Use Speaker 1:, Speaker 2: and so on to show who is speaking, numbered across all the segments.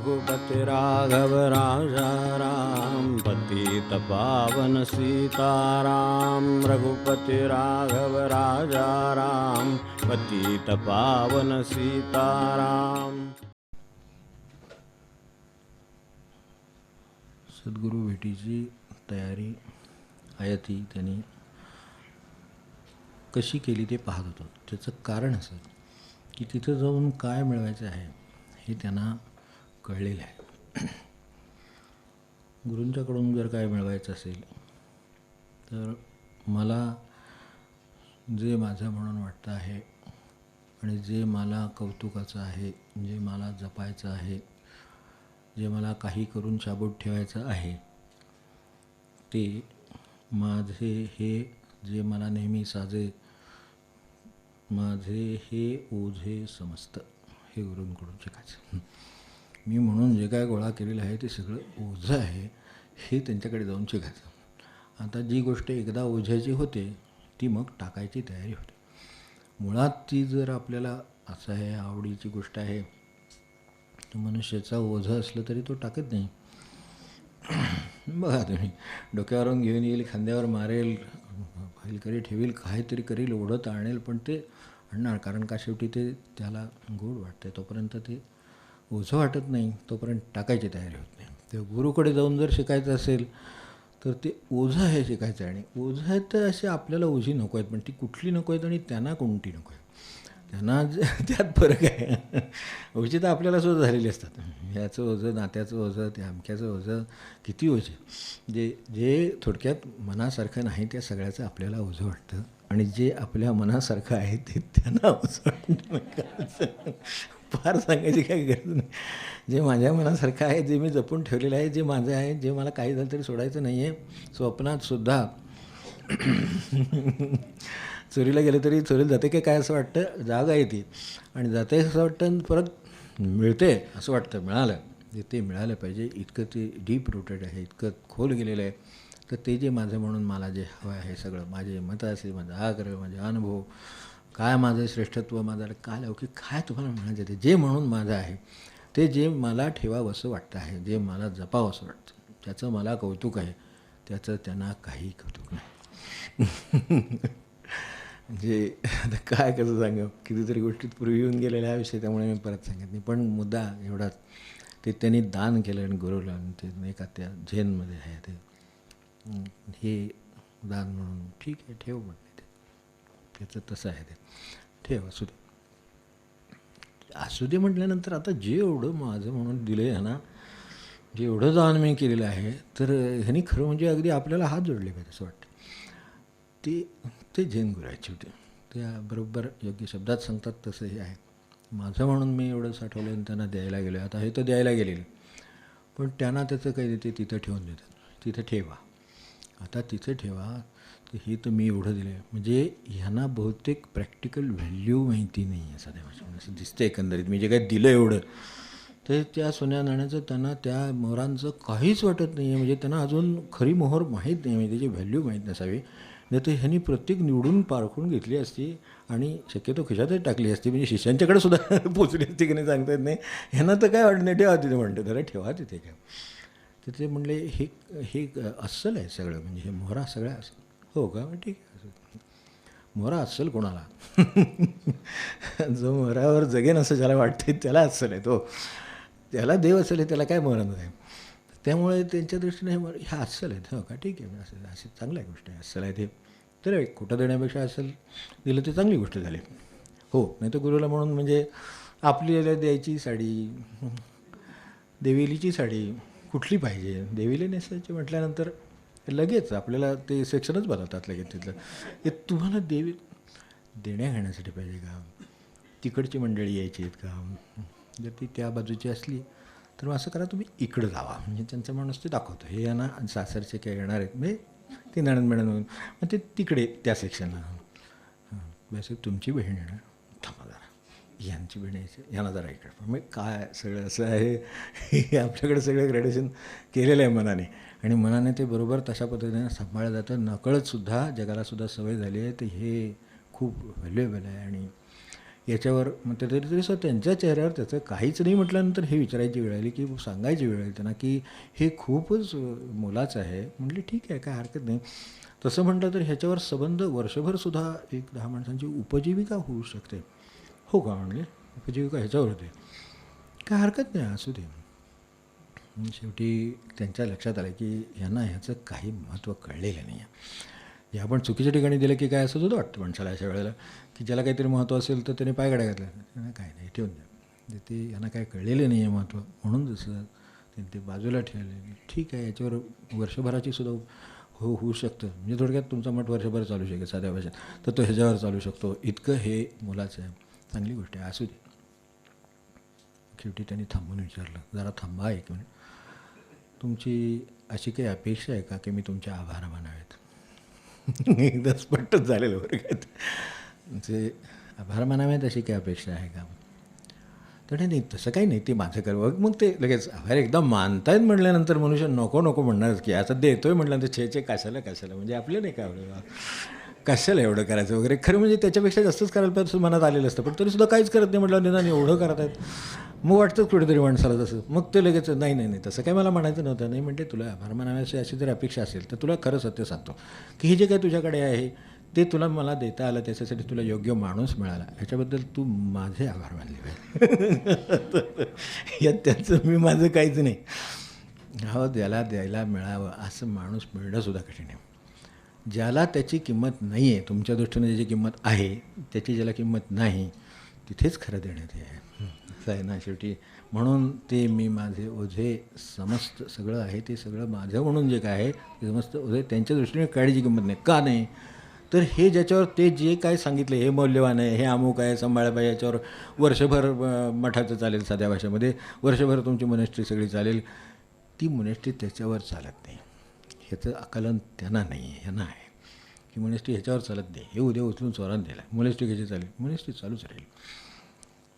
Speaker 1: रघुपति राघव राजा राम पतित पावन सीताराम। रघुपति राघव राजा राम पतित पावन सीताराम।
Speaker 2: सद्गुरू भेटीची तयारी आयती त्यांनी कशी केली ते पाहत होतो. त्याचं कारण असं की तिथं जाऊन काय मिळवायचं आहे हे त्यांना कळलेलं आहे. गुरूंच्याकडून जर काय मिळवायचं असेल तर मला जे माझं म्हणून वाटतं आहे आणि जे मला कौतुकाचं आहे जे मला जपायचं आहे जे मला काही करून शाबूत ठेवायचं आहे ते माझे हे जे मला नेहमी साजे माझे हे ओझे समजतं हे गुरूंकडून शिकायचं. मी म्हणून जे काय गोळा केलेलं आहे ते सगळं ओझं आहे हे त्यांच्याकडे जाऊन शिकायचं. आता जी गोष्ट एकदा ओझ्याची होते ती मग टाकायची तयारी होते. मुळात ती जर आपल्याला असं आहे आवडीची गोष्ट आहे तर मनुष्याचा ओझं असलं तरी तो टाकत नाही. बघा तुम्ही डोक्यावरून घेऊन येईल खांद्यावर मारेल करी ठेवील काहीतरी करील ओढत आणेल पण ते आणणार कारण का शेवटी ते त्याला गोड वाटते तोपर्यंत ते ओझं वाटत नाही तोपर्यंत टाकायची तयारी होत नाही. ते गुरुकडे जाऊन जर शिकायचं असेल तर ते ओझं आहे शिकायचं आणि ओझं आहे तर असे आपल्याला ओझी नको आहेत पण ती कुठली नको आहेत आणि त्यांना कोणती नको आहे त्यांना त्यात फरक आहे. ओझी तर आपल्याला सुद्धा झालेली असतात. ह्याचं ओझं नात्याचं ओझं त्या अमक्याचं ओझं किती ओझे. जे जे थोडक्यात मनासारखं नाही त्या सगळ्याचं आपल्याला ओझं वाटतं. आणि जे आपल्या मनासारखं आहे ते त्यांना ओझं वाटतं फार सांगायची काही गरज नाही. जे माझ्या मनासारखं आहे जे मी जपून ठेवलेलं आहे जे माझं आहे जे मला काही झालं तरी सोडायचं नाही आहे स्वप्नात सुद्धा चोरीला गेलं तरी चोरीला जाते की काय असं वाटतं? जागा येते आणि जाते असं वाटतं आणि परत मिळते असं वाटतं मिळालं. जे ते मिळालं पाहिजे इतकं ते डीप रुटेड आहे इतकं खोल गेलेलं आहे. तर ते जे माझं म्हणून मला जे हवं आहे सगळं माझे मत असेल माझा आग्रह माझे अनुभव काय माझं श्रेष्ठत्व माझं काय लौकिक काय तुम्हाला म्हणायचं ते? जे म्हणून माझं आहे ते जे मला ठेवावं असं वाटतं आहे जे मला जपावं असं वाटतं त्याचं मला कौतुक आहे त्याचं त्यांना काही कौतुक नाही. म्हणजे आता काय कसं सांगा कितीतरी गोष्टीत पूर्वी येऊन गेलेल्या हा विषय त्यामुळे मी परत सांगत नाही. पण मुद्दा एवढाच ते त्यांनी दान केलं आणि गुरुला आणि ते नाही का त्या झेनमध्ये आहे ते. हे दान म्हणून. ठीक आहे ठेव म्हणते त्याचं तसं आहे ते. ठेव असू दे. असू दे म्हटल्यानंतर आता जे एवढं माझं म्हणून दिलं आहे ना जे एवढं दान मी केलेलं आहे तर ह्यांनी खरं म्हणजे अगदी आपल्याला हात जोडले पाहिजे असं वाटतं. ते ते जैन गुरायचे होते. त्याबरोबर योग्य शब्दात सांगतात तसं हे आहे. माझं म्हणून मी एवढं साठवलं आणि त्यांना द्यायला गेलो आता हे तर द्यायला गेलेलं. पण त्यांना त्याचं काही देते तिथं ठेवून देतात. तिथं ठेवा. आता तिथं ठेवा. तर हे तर मी एवढं दिलं आहे म्हणजे ह्यांना बहुतेक प्रॅक्टिकल व्हॅल्यू माहिती नाही आहे सध्या भाषेमध्ये. असं दिसतं एकंदरीत. मी जे काही दिलं एवढं तर त्या सोन्या नाण्याचं त्यांना त्या मोहरांचं काहीच वाटत नाही आहे म्हणजे त्यांना अजून खरी मोहर माहीत नाही. म्हणजे त्याची व्हॅल्यू माहीत नसावी. नाही तर ह्यांनी प्रत्येक निवडून पारखून घेतली असती आणि शक्यतो खिशातच टाकली असती. म्हणजे शिष्यांच्याकडे सुद्धा पोचली असती की नाही सांगता येत नाही. ह्यांना तर काय वाटत नाही. ठेवा तिथे म्हणते. जरा ठेवा तिथे काय. तर ते म्हणले हे हे अस्सल आहे सगळं. म्हणजे हे मोहरा सगळ्या असं हो का? ठीक आहे. असं. असेल अस्सल कोणाला? जो मोरावर जगेन असं ज्याला वाटते त्याला अस्सल आहे तो. त्याला देव असेल आहे, त्याला काय मरण नाही त्यामुळे त्यांच्या दृष्टीने हे ह्या अस्सल आहेत. हो का? ठीक आहे. असं अशी चांगल्या गोष्ट आहे. अस्सल आहे ते. तर एक खोटं देण्यापेक्षा अस्सल दिलं ते चांगली गोष्ट झाली. हो नाही तर गुरुला म्हणून म्हणजे आपल्याला द्यायची साडी देवीलीची साडी कुठली पाहिजे? देवीला नेसायची म्हटल्यानंतर लगेच आपल्याला ते सेक्शनच बनवतात लगेच तिथलं. हे तुम्हाला देवी देण्या घेण्यासाठी पाहिजे का? तिकडची मंडळी यायची आहेत का? जर ती त्या बाजूची असली तर मग असं करा तुम्ही इकडं जावा. म्हणजे त्यांचा माणूस ते दाखवतो. हे यांना सासरचे काय येणार आहेत. म्हणजे ते नणन म्हणून. मग ते तिकडे त्या सेक्शनला वैसे तुमची बहीण येणार. थांबा जरा. यांची बहीण यायची. यांना जरा इकडे पण मग काय सगळं असं आहे? हे आपल्याकडे सगळं ग्रॅड्युएशन केलेलं आहे मनाने. आणि मनाने ते बरोबर तशा पद्धतीने सांभाळलं जातं. नकळतसुद्धा जगालासुद्धा सवय झाली आहे. तर हे खूप व्हॅल्युएबल आहे. आणि याच्यावर मग ते तरी तरी त्यांच्या चेहऱ्यावर त्याचं काहीच नाही म्हटल्यानंतर हे विचारायची वेळ आली की सांगायची वेळ आली त्यांना की हे खूपच मोलाचं आहे. म्हटली ठीक आहे काय हरकत नाही. तसं म्हटलं तर ह्याच्यावर संबंध वर्षभरसुद्धा एक दहा माणसांची उपजीविका होऊ शकते. हो का? म्हणजे उपजीविका ह्याच्यावर होते. काय हरकत नाही असू दे. शेवटी त्यांच्या लक्षात आलं की यांना ह्याचं काही महत्त्व कळलेलं नाही आहे. हे आपण चुकीच्या ठिकाणी दिलं की काय असं सुद्धा वाटतं माणसाला अशा वेळेला की ज्याला काहीतरी महत्त्व असेल तर त्याने पायगड्या घातल्या त्यांना काय नाही ठेवून द्या. ते यांना काय कळलेलं नाही आहे महत्त्व म्हणून जसं त्यांनी ते बाजूला ठेवले. ठीक आहे याच्यावर वर्षभराची सुद्धा हो होऊ शकतं. म्हणजे थोडक्यात तुमचा मठ वर्षभर चालू शकेल साध्या भाषेत. तर तो ह्याच्यावर चालू शकतो. इतकं हे मुलाचं आहे चांगली गोष्ट आहे. असू दे. शेवटी त्यांनी थांबून विचारलं. जरा थांबा एक मिनिट. तुमची अशी काही अपेक्षा आहे का की मी तुमचे आभार मानावेत? एकदा स्पष्टच झालेलं वर्गात म्हणजे आभार मानावेत अशी काही अपेक्षा आहे का? तर नाही तसं काही नाही. ते माझं कर. मग ते लगेच आभार एकदा मानतायत म्हटल्यानंतर मनुष्य नको नको म्हणणारच की आता देतोय म्हटल्यानंतर छे छे कशाला कशाला? म्हणजे आपलं नाही का? कशाला एवढं करायचं वगैरे? खरं म्हणजे त्याच्यापेक्षा जास्तच करायला पाहिजे असं मनात आलेलं असतं. पण तरीसुद्धा काहीच करत नाही म्हटलं निदान एवढं करत आहेत मग वाटतं कुठेतरी माणसाला तसं. मग ते लगेच नाही नाही नाही तसं काही मला म्हणायचं नव्हतं. नाही म्हणते तुला आभार मानाव्याची अशी जर अपेक्षा असेल तर तुला खरं सत्य सांगतो की हे जे काही तुझ्याकडे आहे ते तुला मला देता आलं त्याच्यासाठी तुला योग्य माणूस मिळाला. ह्याच्याबद्दल तू माझे आभार मानले पाहिजे यात त्याचं मी माझं काहीच नाही. हो द्याला द्यायला मिळावं असं माणूस मिळणंसुद्धा कठीण आहे. ज्याला त्याची किंमत नाही आहे तुमच्या दृष्टीने ज्याची किंमत आहे त्याची ज्याला किंमत नाही तिथेच खरं देण्यात आहे. असं आहे ना शेवटी. म्हणून ते मी माझे ओझे समस्त सगळं आहे ते सगळं माझं म्हणून जे काय आहे ते समस्त ओझे त्यांच्या दृष्टीने काळीची किंमत नाही. का नाही? तर हे ज्याच्यावर ते जे काय सांगितलं हे मौल्यवान आहे हे अमुक आहे सांभाळाबाई याच्यावर वर्षभर मठाचं चालेल साध्या भाषेमध्ये. वर्षभर तुमची मनस्ट्री सगळी चालेल. ती मनस्ट्री त्याच्यावर चालत नाही. ह्याचं आकलन त्यांना नाही आहे ह्यांना आहे. की मनस्ट्री ह्याच्यावर चालत नाही. हे उद्या उचलून चोरात दिला मनस्ट्री घ्यायची चालेल? मनस्ट्री चालूच राहील.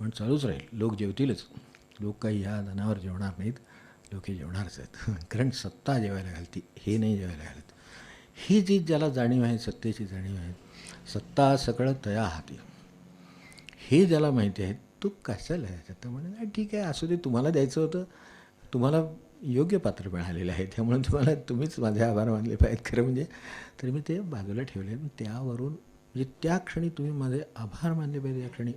Speaker 2: पण चालूच राहील. लोक जेवतीलच. लोक काही ह्या धनावर जेवणार नाहीत. लोक हे जेवणारच आहेत. कारण सत्ता जेवायला घालती हे नाही जेवायला घालत. ही जी ज्याला जाणीव आहे सत्तेची जाणीव आहे सत्ता सगळं तया हाती. हे ज्याला माहिती आहे तो कशाला आहे? तर म्हणे ठीक आहे असू दे तुम्हाला द्यायचं होतं. तुम्हाला योग्य पात्र मिळालेलं आहे त्यामुळे तुम्हाला तुम्हीच माझे आभार मानले पाहिजेत. खरं म्हणजे तरी मी ते बाजूला ठेवले. आणि त्यावरून म्हणजे त्या क्षणी तुम्ही माझे आभार मानले पाहिजे या क्षणी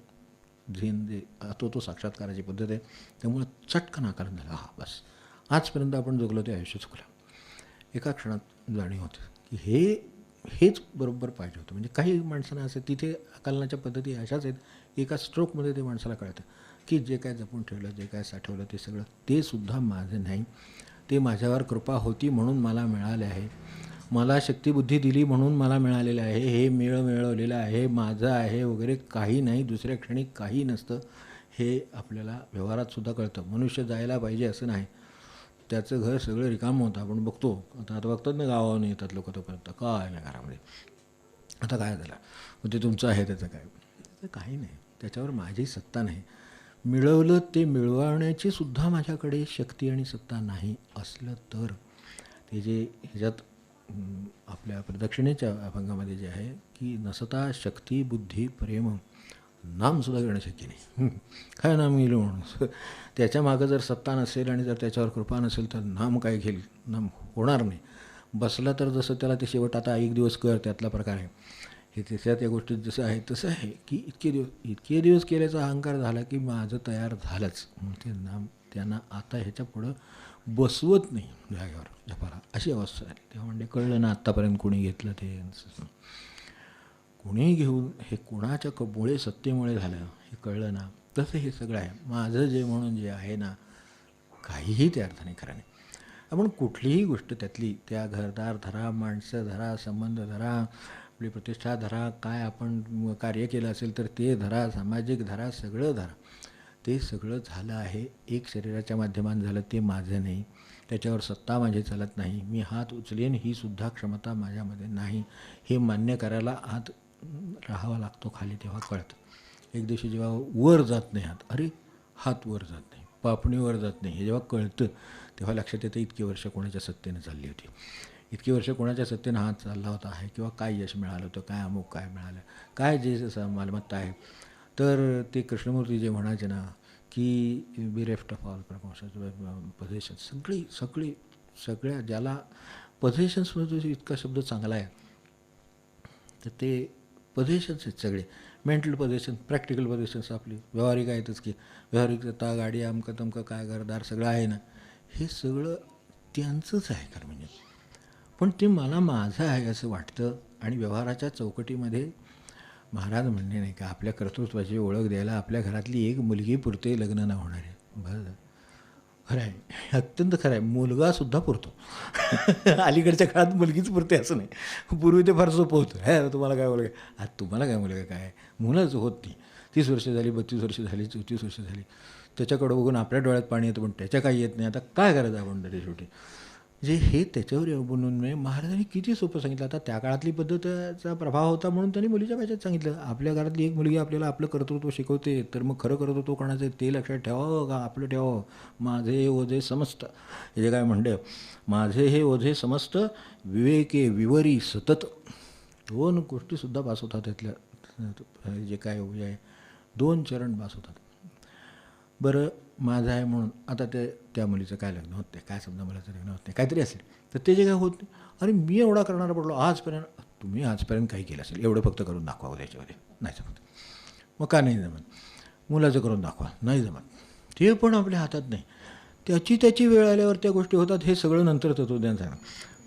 Speaker 2: झेन जे तो तो साक्षात्काराची पद्धत आहे. त्यामुळं चटकन आकार झाला. हा बस. आजपर्यंत आपण जगलो ते आयुष्य चुकलं. एका क्षणात जाणीव होते की हे हेच बरोबर पाहिजे होतं. म्हणजे काही माणसांना असं तिथे आकलनाच्या पद्धती अशाच आहेत. एका स्ट्रोकमध्ये ते माणसाला कळतं. की जे काय जपून ठेवलं जे काय साठवलं ते सगळं ते सुद्धा माझं नाही. ते माझ्यावर कृपा होती म्हणून मला मिळाले आहे. मला शक्तिबुद्धी दिली म्हणून मला मिळालेलं आहे. हे मिळ मिळवलेलं आहे माझं आहे वगैरे काही नाही दुसऱ्या क्षणी काही नसतं. हे आपल्याला व्यवहारात सुद्धा कळतं. मनुष्य जायला पाहिजे असं नाही. त्याचं घर सगळं रिकामं होतं. आपण बघतो. आता आता बघतात ना गावाहून येतात लोक तोपर्यंत. काय नाही घरामध्ये? आता काय झालं? मग ते तुमचं आहे त्याचं काय? त्याचं काही नाही. त्याच्यावर माझी सत्ता नाही. मिळवलं ते मिळवण्याची सुद्धा माझ्याकडे शक्ती आणि सत्ता नाही असलं तर. ते जे ह्याच्यात आपल्या प्रदक्षिणेच्या अभंगामध्ये जे आहे की नसता शक्ती बुद्धी प्रेम नामसुद्धा घेणं शक्य नाही. काय नाम गेलं म्हणून? त्याच्या मागं जर सत्ता नसेल आणि जर त्याच्यावर कृपा नसेल तर नाम काय घेईल? नाम होणार नाही. बसला तर जसं त्याला ते शेवट आता एक दिवस कर त्यातला प्रकार आहे. हे तशा त्या गोष्टीत जसं आहे तसं आहे की इतके दिवस इतके दिवस केल्याचा अहंकार झाला की माझं तयार झालंच. ते नाम त्यांना आता ह्याच्या पुढं बसवत नाही जागेवर जपाला अशी अवस्था झाली. तेव्हा म्हणजे कळलं ना आत्तापर्यंत कोणी घेतलं ते. कोणीही घेऊन हे कोणाच्या कबोळे सत्तेमुळे झालं हे कळलं ना. तसं हे सगळं आहे. माझं जे म्हणून जे आहे ना काहीही त्या अर्थाने खरं नाही. आपण कुठलीही गोष्ट त्यातली त्या घरदार धरा माणसं धरा संबंध धरा आपली प्रतिष्ठा धरा काय आपण कार्य केलं असेल तर ते धरा सामाजिक धरा सगळं धरा. ते सगळं झालं आहे. एक शरीराच्या माध्यमात झालं ते माझं नाही. त्याच्यावर सत्ता माझी चालत नाही. मी हात उचलेन ही सुद्धा क्षमता माझ्यामध्ये नाही. हे मान्य करायला हात राहावा लागतो खाली तेव्हा कळतं. एक दिवशी जेव्हा वर जात नाही हात अरे हात वर जात नाही. पापणी वर जात नाही. हे जेव्हा कळतं तेव्हा लक्षात येतं इतकी वर्ष कोणाच्या सत्तेने चालली होती. इतकी वर्ष कोणाच्या सत्तेनं हात चालला होता आहे? किंवा काय यश मिळालं होतं? काय अमुक काय मिळालं? काय जे स- मालमत्ता आहे? तर ते कृष्णमूर्ती जे म्हणायचे ना की bereft of all promotion position सगळी सगळी सगळ्या ज्याला पोझिशन्समध्ये म्हणजे इतका शब्द चांगला आहे तर ते पोझिशन्स आहेत सगळे. मेंटल पोझिशन प्रॅक्टिकल पोझिशन्स आपली. व्यावहारिक आहेतच की. व्यावहारिकता गाडी अमकं तमकं काय घरदार सगळं आहे ना. हे सगळं त्यांचंच आहे खरं म्हणजे. पण ते मला माझं आहे असं वाटतं. आणि व्यवहाराच्या चौकटीमध्ये महाराज म्हणणे नाही का आपल्या कर्तृत्वाची ओळख द्यायला आपल्या घरातली एक मुलगी पुरते लग्न ना होणार. आहे बरं खरं आहे अत्यंत खरं आहे मुलगासुद्धा पुरतो. अलीकडच्या काळात मुलगीच पुरते असं नाही. पूर्वी ते फार सोपं होतं. हे तुम्हाला काय मुलगा? आज तुम्हाला काय मुलगा काय? मुलंच होत नाही. तीस वर्ष झाली बत्तीस वर्ष झाली चौतीस वर्ष झाली. त्याच्याकडं बघून आपल्या डोळ्यात पाणी येतं पण त्याच्या काही येत नाही. आता काय करायचं आपण तरी शेवटी? जे हे त्याच्यावर अवलंबून म्हणजे महाराजांनी किती सोपं सांगितलं. आता त्या काळातली पद्धतीचा प्रभाव होता म्हणून त्यांनी मुलीच्या भाषेत सांगितलं. आपल्या घरातली एक मुलगी आपल्याला आपलं कर्तृत्व शिकवते तर मग खरं कर्तृत्व कोणाचं आहे ते लक्षात ठेवावं हो का? आपलं ठेवावं हो. माझे हे ओझे समस्त. हे जे काय म्हणलं? माझे हे ओझे समस्त विवेके विवरी सतत. दोन गोष्टीसुद्धा बास होतात त्यातल्या जे काय ओझे आहे. दोन चरण बास होतात. बरं माझं आहे म्हणून. आता ते त्या मुलीचं काय लग्न होत नाही काय समजा मुलाचं लग्न होत नाही काहीतरी असेल. तर ते जे काय होत नाही. अरे मी एवढा करणारा पडलो आजपर्यंत तुम्ही आजपर्यंत काही केलं असेल. एवढं फक्त करून दाखवा त्याच्यामध्ये नाही जमत. मग का नाही जमत? मुलाचं करून दाखवा. नाही जमत. ते पण आपल्या हातात नाही. त्याची त्याची वेळ आल्यावर त्या गोष्टी होतात. हे सगळं नंतर तत्वज्ञान सांगा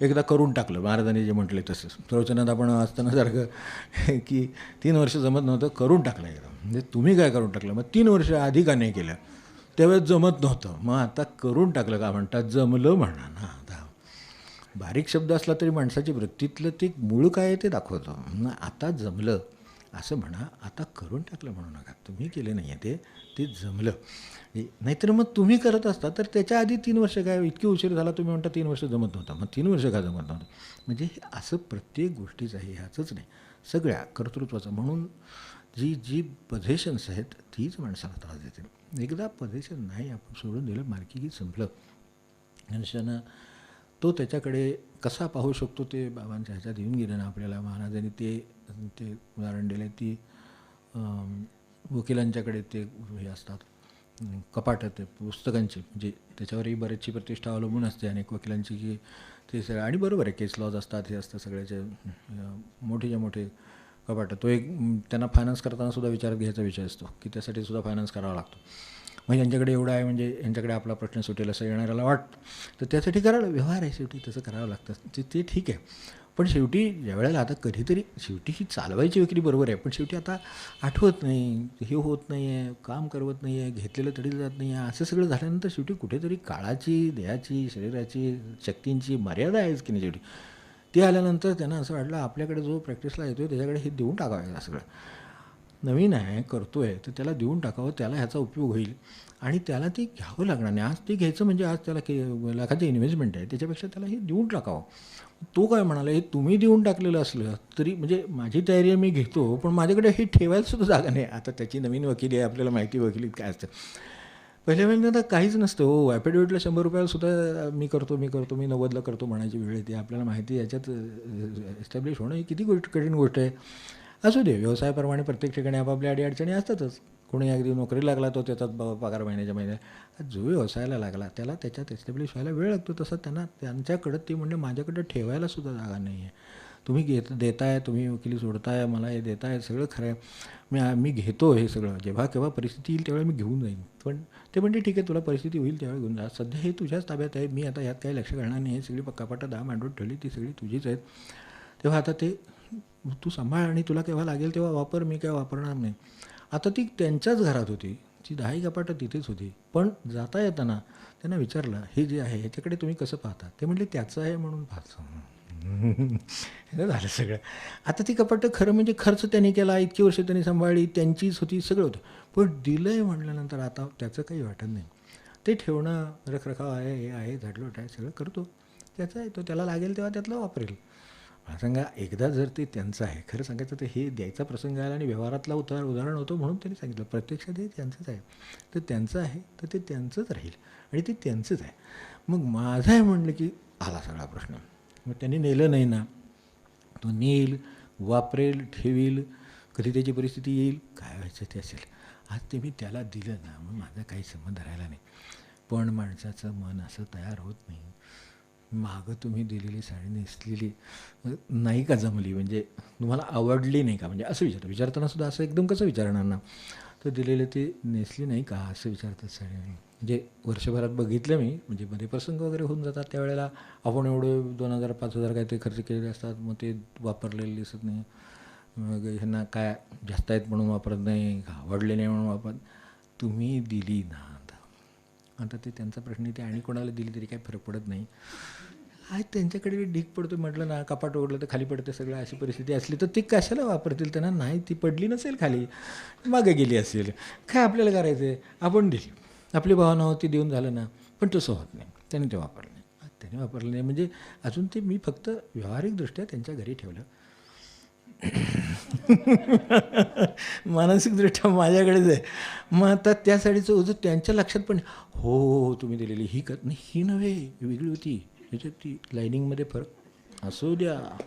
Speaker 2: एकदा करून टाकलं. महाराजांनी जे म्हटले तसंच प्रवचनात आपण असताना सारखं की तीन वर्ष जमत नव्हतं. करून टाकलं एकदा. म्हणजे तुम्ही काय करून टाकलं? मग तीन वर्ष आधी का नाही केलं? त्यावेळेस जमत नव्हतं. मग आता करून टाकलं का म्हणतात जमलं म्हणा ना. आता बारीक शब्द असला तरी माणसाची वृत्तीतलं ते मूळ काय आहे ते दाखवतो. आता जमलं असं म्हणा आता करून टाकलं म्हणू नका. तुम्ही केले नाही आहे ते ते जमलं. नाहीतर मग तुम्ही करत असता तर त्याच्या आधी तीन वर्ष काय इतकी उशीर झाला तुम्ही म्हणता तीन वर्ष जमत नव्हता. मग तीन वर्ष का जमत नव्हतं? म्हणजे हे असं प्रत्येक गोष्टीचं आहे ह्याचंच नाही. सगळ्या कर्तृत्वाचं. म्हणून जी जी पझेशन्स आहेत तीच माणसाला त्रास देते. एकदा पझेशन नाही आपण सोडून दिलं मार्की संपलं. मनुष्यानं तो त्याच्याकडे कसा पाहू शकतो ते बाबांच्या ह्याच्यात येऊन गेलं ना आपल्याला. महाराजांनी ते ते उदाहरण दिले ती वकिलांच्याकडे ते हे असतात कपाट कपाटं ते पुस्तकांचे म्हणजे त्याच्यावरही बरेचशी प्रतिष्ठा अवलंबून असते अनेक वकिलांची की ते सगळं आणि बरोबर आहे केस लॉज असतात हे असतं सगळ्याचे मोठेच्या मोठे वाटतं. तो एक त्यांना फायनान्स करताना सुद्धा विचारात घ्यायचा विषय असतो की त्यासाठी सुद्धा फायनान्स करावा लागतो. मग यांच्याकडे एवढं आहे म्हणजे यांच्याकडे आपला प्रश्न सुटेल असं येणाऱ्याला वाटतं. तर त्यासाठी करायला व्यवहार आहे शेवटी तसं करावं लागतं. ते ते ठीक आहे. पण शेवटी ज्या वेळेला आता कधीतरी शेवटी ही चालवायची विक्री बरोबर आहे पण शेवटी आता आठवत नाही हे होत नाही आहे काम करवत नाही आहे घेतलेलं तरी जात नाही आहे असं सगळं झाल्यानंतर शेवटी कुठेतरी काळाची देहाची शरीराची शक्तींची मर्यादा आहेच की नाही शेवटी? ते आल्यानंतर त्यांना असं वाटलं आपल्याकडे जो प्रॅक्टिसला येतो आहे त्याच्याकडे हे देऊन टाकावं या सगळं. नवीन आहे करतो आहे तर त्याला देऊन टाकावं त्याला ह्याचा उपयोग होईल. आणि त्याला ते घ्यावं लागणार नाही. आज ते घ्यायचं म्हणजे आज त्याला के लाखाचं इन्व्हेस्टमेंट आहे. त्याच्यापेक्षा त्याला हे देऊन टाकावं. तो काय म्हणाला हे तुम्ही देऊन टाकलेलं असलं तरी म्हणजे माझी तयारी मी घेतो पण माझ्याकडे हे ठेवायला सुद्धा जागा नाही. आता त्याची नवीन वकिली आहे आपल्याला माहिती वकिलीत काय असतं. पहिल्या वेळेला आता काहीच नसतं. हो ॲफिडेविटला शंभर रुपयाला सुद्धा मी करतो मी करतो मी नव्वदला करतो म्हणायची वेळ येते. आपल्याला माहिती याच्यात एस्टॅब्लिश होणं ही किती गोष्ट कठीण गोष्ट आहे. असू दे व्यवसायाप्रमाणे प्रत्येक ठिकाणी आपापल्या अडीअडचणी असतातच. कोणी अगदी नोकरी लागला तो त्याचा पगार महिन्याच्या महिन्यात. जो व्यवसायाला लागला त्याला त्याच्यात एस्टॅब्लिश व्हायला वेळ लागतो. तसं त्यांना त्यांच्याकडं ते म्हणजे माझ्याकडं ठेवायला सुद्धा जागा नाही आहे तुम्ही घेत देताय तुम्ही वकिली सोडताय मला हे देताय सगळं खरं आहे मी मी घेतो हे सगळं. जेव्हा केव्हा परिस्थिती येईल त्यावेळी मी घेऊन जाईन. पण ते म्हणते ठीक आहे तुला परिस्थिती होईल त्यावेळी घेऊन जा. सध्या हे तुझ्याच ताब्यात आहे. मी आता यात काही लक्ष घालणार नाही. हे सगळी पक्कापाटा दहा मांडून ठेवली. ती सगळी तुझीच आहेत तेव्हा आता ते तू सांभाळ आणि तुला केव्हा लागेल तेव्हा वापर. मी काय वापरणार नाही. आता ती त्यांच्याच घरात होती. ती दहाही कपाटं तिथेच होती. पण जाता येताना त्यांना विचारलं हे जे आहे ह्याच्याकडे तुम्ही कसं पाहता? ते म्हटले त्याचं आहे म्हणून पाहतो. झालं सगळं. आता ती कपाटं खरं म्हणजे खर्च त्यांनी केला इतकी वर्ष त्यांनी सांभाळली त्यांचीच होती सगळं होतं. पण दिलं आहे म्हटल्यानंतर आता त्याचं काही वाटत नाही. ते ठेवणं रखरखाव आहे हे आहे झाडलोट आहे सगळं करतो. त्याचं आहे तो त्याला लागेल तेव्हा त्यातलं वापरेल. मला सांगा एकदा जर ते त्यांचं आहे खरं सांगायचं तर हे द्यायचा प्रसंग आला आणि व्यवहारातला उतार उदाहरण होतं म्हणून त्यांनी सांगितलं प्रत्यक्षात हे त्यांचंच आहे. तर त्यांचं आहे तर ते त्यांचंच राहील आणि ते त्यांचंच आहे. मग माझं आहे म्हणलं की आला सगळा प्रश्न. मग त्यांनी नेलं नाही ना. तो नेईल वापरेल ठेवील कधी त्याची परिस्थिती येईल काय व्हायचं ते असेल. आज ते मी त्याला दिलं ना मग माझा काही संबंध राहिला नाही. पण माणसाचं मन असं तयार होत नाही. मागं तुम्ही दिलेली साडी नेसलेली नाही का जमली? म्हणजे तुम्हाला आवडली नाही का? म्हणजे असं विचारतं. विचारताना सुद्धा असं एकदम कसं विचारणार ना? तर दिलेलं ते नेसली नाही का? असं विचारतात साडी म्हणजे वर्षभरात बघितलं मी म्हणजे मध्ये प्रसंग वगैरे होऊन जातात. त्यावेळेला आपण एवढे दोन हजार पाच हजार काहीतरी खर्च केलेले असतात मग ते वापरलेले दिसत नाही. मग ह्यांना काय जास्त आहेत म्हणून वापरत नाही आवडले नाही म्हणून वापरत तुम्ही दिली ना आता आता ते त्यांचा प्रश्न आहे, ते आणि कोणाला दिली तरी काही फरक पडत नाही. आज त्यांच्याकडे ढीक पडतो म्हटलं ना कपाट ओढलं तर खाली पडते सगळं अशी परिस्थिती असली तर ती कशाला वापरतील? त्यांना नाही ती पडली नसेल खाली मागे गेली असेल. काय आपल्याला करायचं आहे आपण दिली. आपली भावना होती देऊन झालं ना पण तसं होत नाही. त्याने ते वापरलं नाही. त्याने वापरलं नाही. म्हणजे अजून ते मी फक्त व्यावहारिकदृष्ट्या त्यांच्या घरी ठेवलं. मानसिकदृष्ट्या माझ्याकडेच आहे. मग आता त्या साडीचं ओझं त्यांच्या लक्षात पण हो हो, हो तुम्ही दिलेली ही कर नाही ही नव्हे वेगळी होती. ह्याच्यात ती लाईनिंगमध्ये फरक असू द्या.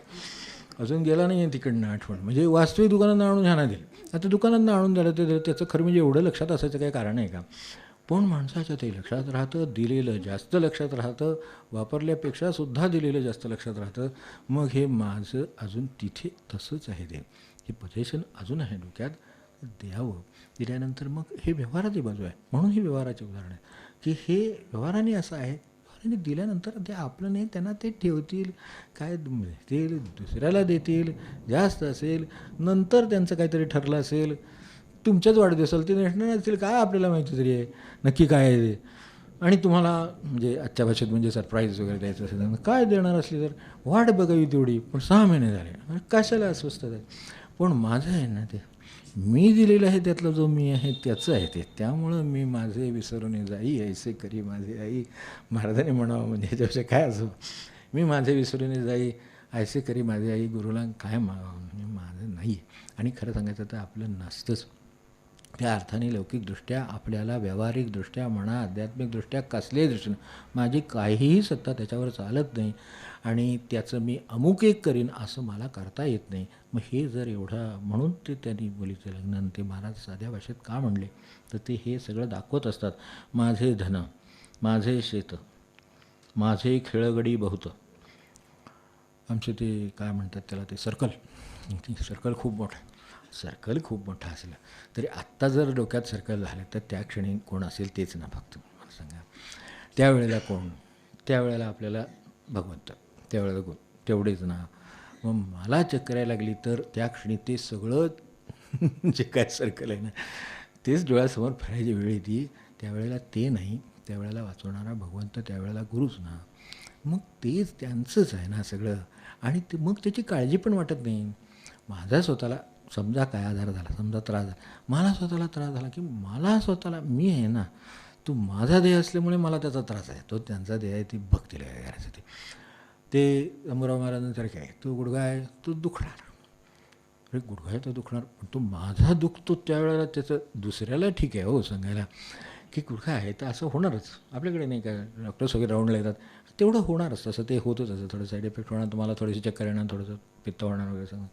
Speaker 2: अजून गेला नाही आहे तिकडनं आठवण. म्हणजे वास्तविक दुकानात आणून ह्याना दिलं. आता दुकानात आणून झालं तर त्याचं खरं म्हणजे एवढं लक्षात असायचं काही कारण आहे का? पण माणसाच्या ते लक्षात राहतं दिलेलं जास्त लक्षात राहतं वापरल्यापेक्षा सुद्धा दिलेलं जास्त लक्षात राहतं. मग हे माझं अजून तिथे तसंच आहे ते. हे पजेशन अजून आहे डोक्यात. द्यावं. दिल्यानंतर मग हे व्यवहाराची बाजू आहे. म्हणून हे व्यवहाराचे उदाहरण आहे. की हे व्यवहाराने असं आहे. व्यवहाराने दिल्यानंतर ते आपलं नाही त्यांना ते ठेवतील. काय देतील दुसऱ्याला देतील. जास्त असेल. नंतर त्यांचं काहीतरी ठरलं असेल. तुमच्याच वाढदिवसाला ते नॅशनल असतील काय आपल्याला माहिती तरी आहे? नक्की काय आहे ते? आणि तुम्हाला म्हणजे आजच्या भाषेत म्हणजे सरप्राईज वगैरे द्यायचं असेल तर काय देणार असली तर? वाट बघावी तेवढी पण सहा महिने झाले. कशाला अस्वस्थ आहे? पण माझं आहे ना ते मी दिलेलं आहे त्यातला जो मी आहे त्याचं आहे ते. त्यामुळं मी माझे विसरून जाई ऐसे करी माझे आई. महाराजांनी म्हणावं म्हणजे ह्याच्यापेक्षा काय असं. मी माझे विसरून जाई ऐसे करी माझी आई. गुरुला काय मागावं? म्हणजे माझं नाही. आणि खरं सांगायचं तर आपलं नसतंच. त्या अर्थाने लौकिकदृष्ट्या आपल्याला व्यावहारिकदृष्ट्या म्हणा आध्यात्मिकदृष्ट्या कसल्याही दृष्टीनं माझी काहीही सत्ता त्याच्यावर चालत नाही आणि त्याचं मी अमुक एक करीन असं मला करता येत नाही. मग हे जर एवढं म्हणून ते त्यांनी बोलीचं लग्न ते महाराज साध्या भाषेत का म्हणले? तर ते हे सगळं दाखवत असतात. माझे धन माझे शेत माझे खेळगडी बहुत. आमचे ते काय म्हणतात त्याला? ते सर्कल. सर्कल खूप मोठं आहे. सर्कल खूप मोठं असलं तरी आत्ता जर डोक्यात सर्कल झालं तर त्या क्षणी कोण असेल तेच ना फक्त. मला सांगा. त्यावेळेला कोण? त्यावेळेला आपल्याला भगवंत. त्यावेळेला कोण तेवढेच ना. मग मला चक्कर लागली तर त्या क्षणी ते सगळं जे काय सर्कल आहे ना तेच डोळ्यासमोर फिरायची वेळ येते. त्यावेळेला ते नाही. त्यावेळेला वाचवणारा भगवंत त्यावेळेला गुरुच ना. मग तेच त्यांचंच आहे ना सगळं. आणि ते मग त्याची काळजी पण वाटत नाही. माझा स्वतःला समजा काय आधार झाला समजा त्रास झाला. मला स्वतःला त्रास झाला की मला स्वतःला मी आहे ना तो माझा देह असल्यामुळे मला त्याचा त्रास आहे. तो त्यांचा देह आहे ती भक्तीला करायचं ते ते अमराव महाराजांसारखे आहे. तो गुडघा आहे तो दुखणार. अरे गुडघा आहे तो दुखणार. पण तो माझा दुखतो त्यावेळेला त्याचं दुसऱ्याला ठीक आहे हो सांगायला. की गुडघा आहे तर असं होणारच. आपल्याकडे नाही काय डॉक्टर्स वगैरे राऊंडला येतात. तेवढं होणारच. तसं ते होतच असं. थोडं साईड इफेक्ट होणार तुम्हाला थोडीशी चक्कर येणार थोडंसं पित्त होणार वगैरे सांगून.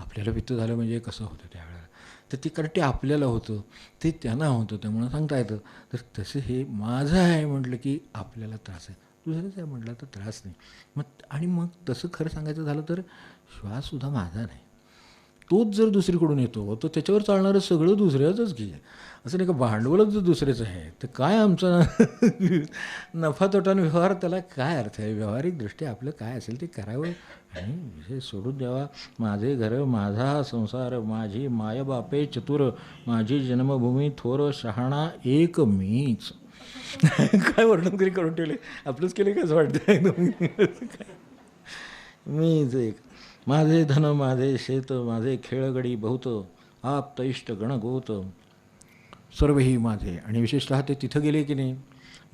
Speaker 2: आपल्याला पित्त झालं म्हणजे कसं होतं त्यावेळेला? तर ते कारण ते आपल्याला होतं ते त्यांना होतं त्यामुळं सांगता येतं. तर तसं हे माझं आहे म्हटलं की आपल्याला त्रास आहे. दुसरंच आहे म्हटलं तर त्रास नाही. मग आणि मग तसं खरं सांगायचं झालं तर श्वाससुद्धा माझा नाही. तोच जर दुसरीकडून येतो तर त्याच्यावर चालणारं सगळं दुसऱ्याचंच की. असं नाही का भांडवलच जर दुसऱ्याचं आहे तर काय आमचा नफा तोटा व्यवहार त्याला काय अर्थ आहे? व्यावहारिकदृष्ट्या आपलं काय असेल ते करावं आणि विषय सोडून द्यावा. माझे घर माझा संसार माझी मायबापे चतुर माझी जन्मभूमी थोर शहाणा एक मीच. काय वर्णन तरी करून ठेवले आपलंच केले कसं वाटतं मी मीच एक. माझे धन माझे शेत माझे खेळगडी बहुत आप इष्ट गणगोत सर्वही माझे. आणि विशेषतः ते तिथं गेले की नाही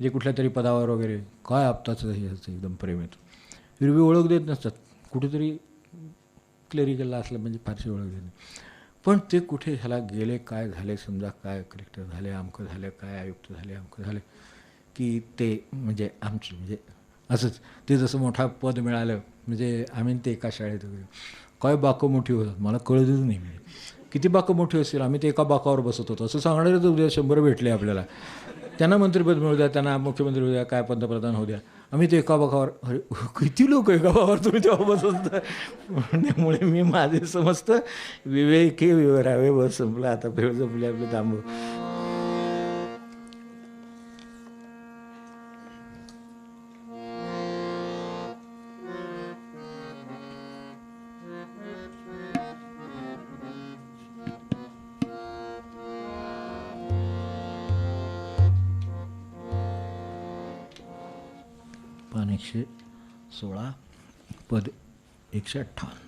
Speaker 2: जे कुठल्या तरी पदावर वगैरे काय आपताचं हे असतं एकदम प्रेम येतं हिरवी ओळख देत नसतात. कुठेतरी क्लेरिकलला असलं म्हणजे फारशी ओळख देत नाही. पण ते कुठे ह्याला गेले काय झाले समजा काय कलेक्टर झाले अमकं झालं काय आयुक्त झाले अमकं झाले की ते म्हणजे आमची म्हणजे असंच. ते जसं मोठा पद मिळालं म्हणजे आम्ही ते एका शाळेत वगैरे काय बाकं मोठी होतात? मला कळतच नाही. म्हणजे किती बाकं मोठी असतील? आम्ही ते एका बाकावर बसत होतो. असं सांगणारे तर उद्या शंभर भेटले आपल्याला. त्यांना मंत्रिपद मिळू द्या त्यांना मुख्यमंत्री होऊ द्या काय पंतप्रधान होऊ द्या. आम्ही ते एका बाकावर अरे किती लोक एका बाकावर तुम्ही तेव्हा बसत त्यामुळे मी माझे समजतं विवेके विवरावे बस संपलं. आता फेळ जपले आपली थांबू एकशे सोळा पद एकशे अठ्ठावन्न.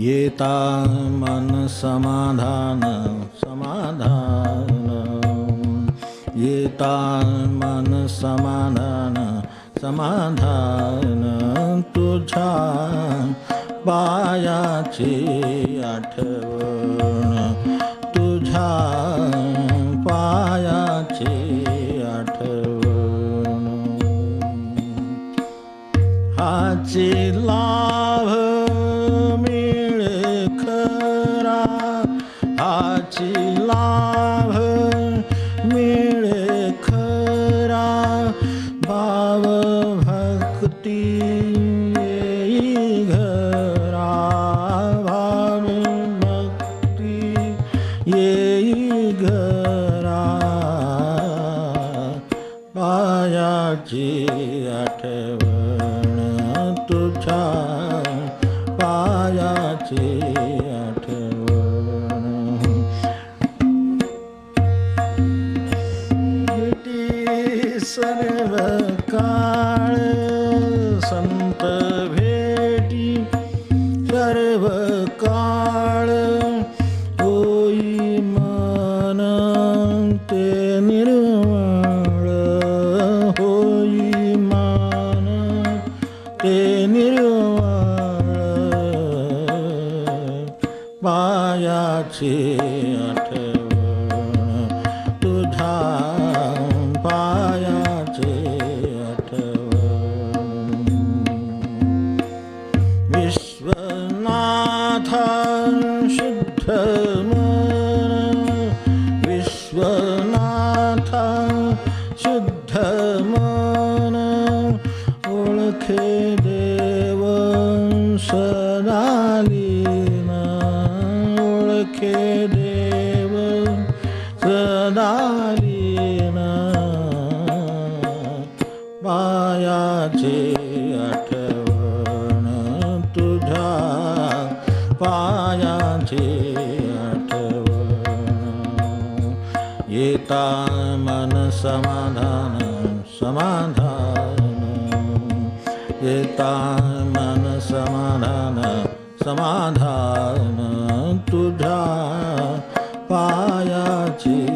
Speaker 2: येता मन समाधान समाधान. येता मन समाधान समाधान. तुझ्या पायाची आठवण तुझ्या पायाची आठवण. हाची पायाची आठवण तुझ्या पायाची पायाचे आठवण. येता मन समाधान समाधान. येता मन समाधान समाधान. तुझ्या पायाची